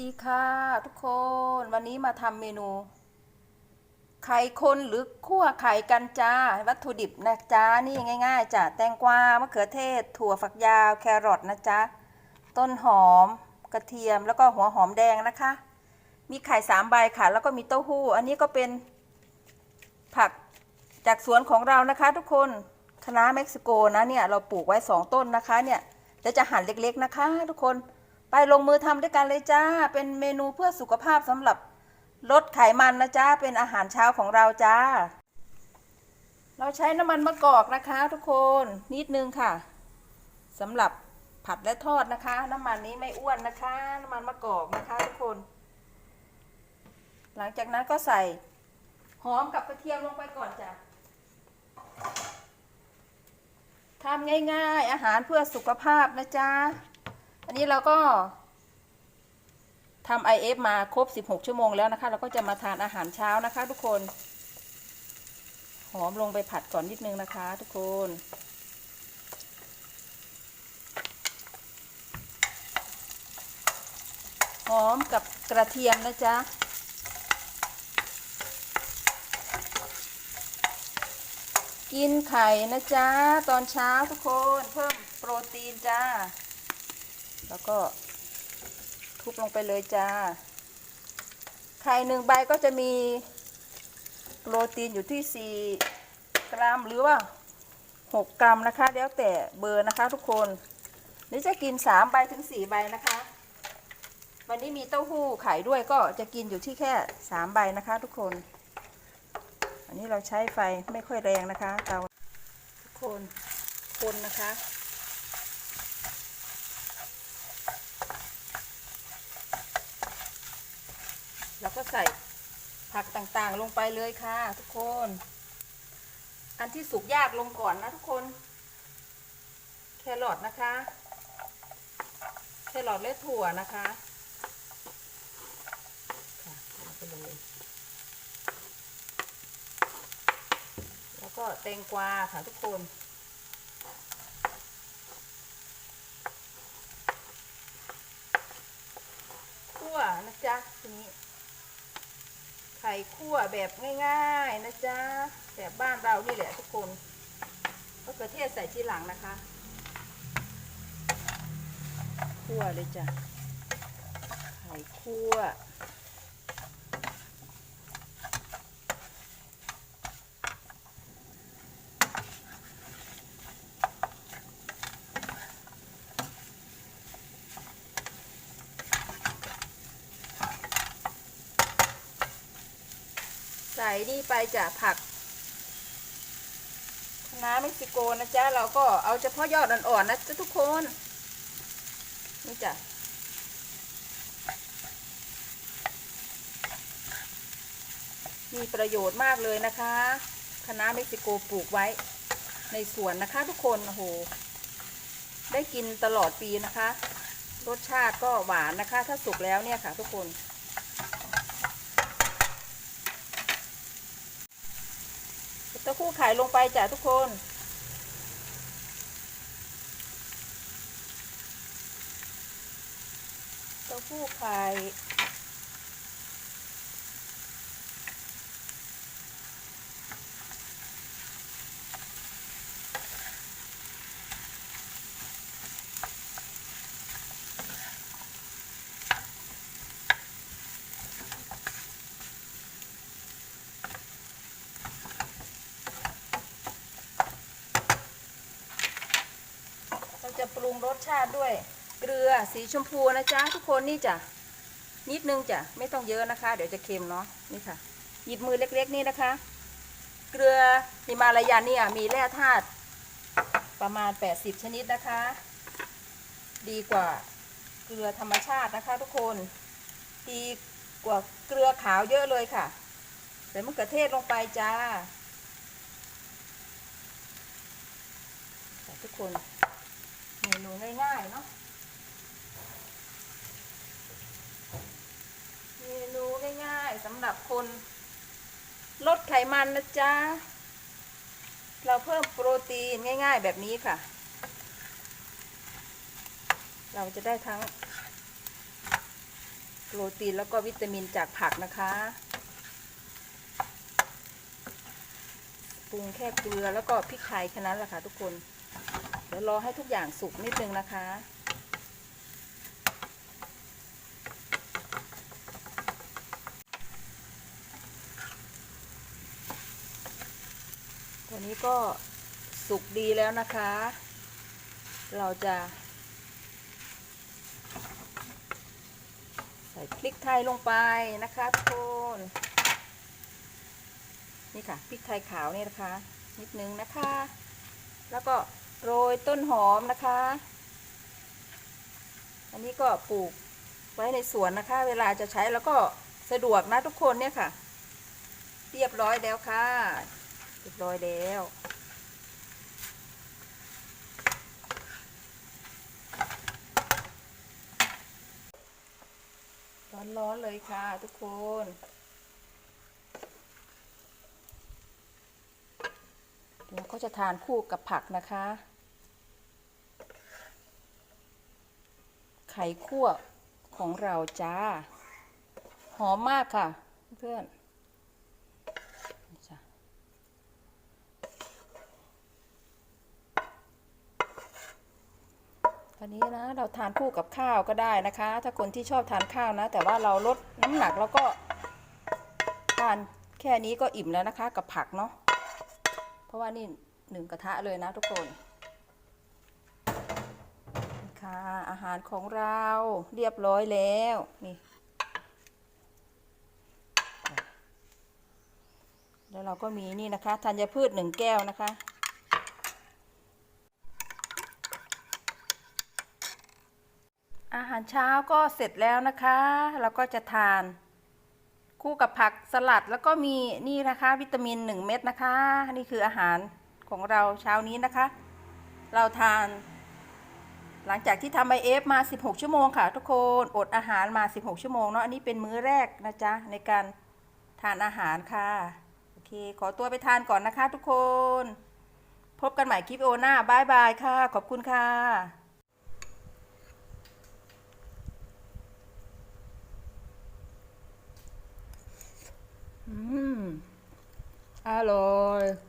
ดีค่ะทุกคนวันนี้มาทำเมนู ไข่คนหรือคั่วไข่กันจ้า วัตถุดิบนะจ้านี่ง่าย ๆจ้ะแตงกวามะเขือเทศ ถั่วฝักยาวแครอทนะจ๊ะต้นหอม กระเทียมแล้วก็หัวหอมแดงนะคะ มีไข่สามใบค่ะ แล้วก็มีเต้าหู้ อันนี้ก็เป็นผักจากสวนของเรานะคะ ทุกคนคะน้าเม็กซิโกนะเนี่ยเราปลูกไว้สองต้นนะคะเนี่ยเดี๋ยวจะหั่นเล็กๆนะคะ ทุกคน ไปลงมือทำด้วยกันเลยจ้า เป็นเมนูเพื่อสุขภาพสำหรับลดไขมันนะจ้า เป็นอาหารเช้าของเราจ้า เราใช้น้ำมันมะกอกนะคะทุกคนนิดนึงค่ะสำหรับผัดและทอดนะคะ น้ำมันนี้ไม่อ้วนนะคะ น้ำมันมะกอกนะคะทุกคน หลังจากนั้นก็ใส่หอมกับกระเทียมลงไปก่อนจ้ะทำง่ายๆ อาหารเพื่อสุขภาพนะจ๊ะ อันนี้เราก็ทำ IF มาครบ 16 ชั่วโมงแล้วนะคะ เราก็จะมาทานอาหารเช้านะคะ ทุกคน หอมลงไปผัดก่อนนิดนึงนะคะ ทุกคนหอมกับกระเทียมนะจ๊ะ กินไข่นะจ๊ะ ตอนเช้าทุกคนเพิ่มโปรตีนจ้า แล้วก็ทุบลงไปเลยจ้า ไข่หนึ่งใบก็จะมีโปรตีนอยู่ที่ 4 กรัมหรือว่า 6 กรัมนะคะ แล้วแต่เบอร์นะคะทุกคน นี่จะกิน 3 ใบถึง 4 ใบนะคะ วันนี้มีเต้าหู้ไข่ด้วยก็จะกินอยู่ที่แค่ 3 ใบนะคะทุกคน อันนี้เราใช้ไฟไม่ค่อยแรงนะคะเตาทุกคนคนนะคะ แล้วก็ ใส่ผักต่างๆ ลงไปเลยค่ะ ทุกคน อันที่สุกยากลงก่อนนะทุกคน แครอทนะคะ แครอทและถั่วนะคะแล้วก็แตงกวาค่ะทุกคนคั่วนะจ๊ะทีนี้ ข่คั่วแบบง่ายๆนะจ๊ะแบบบ้านเรานี่แหละทุกคนมะเขือเทศใส่ทีหลังนะคะคั่วเลยจ้ะไข่คั่ว ใส่นี่ไปจะผักคะน้าเม็กซิโกนะจ๊ะ เราก็เอาเฉพาะยอดอ่อนๆนะจ๊ะทุกคน นี่จ้ะมีประโยชน์มากเลยนะคะคะน้าเม็กซิโกปลูกไว้ในสวนนะคะทุกคนโอ้โห ได้กินตลอดปีนะคะ รสชาติก็หวานนะคะ ถ้าสุกแล้วเนี่ยค่ะทุกคน ตะคู่ไข่ลงไปจ้ะทุกคน เต้าหู้ไข่เราจะปรุงร สชาติด้วยเกลือสีชมพูนะจ๊ะทุกคนนี่จ้ะนิดนึงจ้ะไม่ต้องเยอะนะคะ เดี๋ยวจะเค็มเนาะนี่ค่ะ หยิบมือเล็กๆนี่นะคะ เกลือฮิมาลายันเนี่ยมีแร่ธาตุประมาณ 80 ชนิดนะคะ ดีกว่าเกลือธรรมชาตินะคะ ทุกคนดีกว่าเกลือขาวเยอะเลยค่ะใส่มะเขือเทศลงไปจ้าทุกคน เมนูง่ายๆเนาะเมนูง่ายๆสำหรับคนลดไขมันนะจ๊ะ เราเพิ่มโปรตีนง่ายๆแบบนี้ค่ะ เราจะได้ทั้งโปรตีนแล้วก็วิตามินจากผักนะคะปรุงแค่เกลือแล้วก็พริกไทยแค่นั้นแหละค่ะทุกคน ดี๋ยวรอให้ทุกอย่างสุกนิดนึงนะคะตอนนี้ก็สุกดีแล้วนะคะ เราจะ ใส่พริกไทยลงไปนะคะทุกคนนี่ค่ะพริกไทยขาวนี่นะคะ นิดนึงนะคะ แล้วก็ โรยต้นหอมนะคะ อันนี้ก็ปลูกไว้ในสวนนะคะ เวลาจะใช้แล้วก็สะดวกนะทุกคนเนี่ยค่ะ เรียบร้อยแล้วค่ะ เรียบร้อยแล้วร้อนๆเลยค่ะทุกคน เราก็จะทานคู่กับผักนะคะ ข่คั่วของเราจ้า หอมมากค่ะ เพื่อนตอนนี้นะเราทานคู่กับข้าวก็ได้นะคะ ถ้าคนที่ชอบทานข้าวนะ แต่ว่าเราลดน้ำหนักแล้วก็ทานแค่นี้ก็อิ่มแล้วนะคะ กับผักเนาะเพราะว่านี่หนึ่งกระทะเลยนะทุกคน ค่ะ อาหารของเราเรียบร้อยแล้วนี่แล้วเราก็มีนี่นะคะธัญพืชหนึ่งแก้วนะคะ อาหารเช้าก็เสร็จแล้วนะคะเราก็จะทานคู่กับผักสลัดแล้วก็มีนี่นะคะ วิตามินหนึ่งเม็ดนะคะ นี่คืออาหารของเราเช้านี้นะคะ เราทาน หลังจากที่ทำไอเอฟมา 16 ชั่วโมงค่ะ ทุกคนอดอาหารมา 16 ชั่วโมงเนาะอันนี้เป็นมื้อแรกนะจ๊ะในการทานอาหารค่ะโอเค ขอตัวไปทานก่อนนะคะ ทุกคน พบกันใหม่คลิปโอหน้าบายบายค่ะ ขอบคุณค่ะอืมอร่อย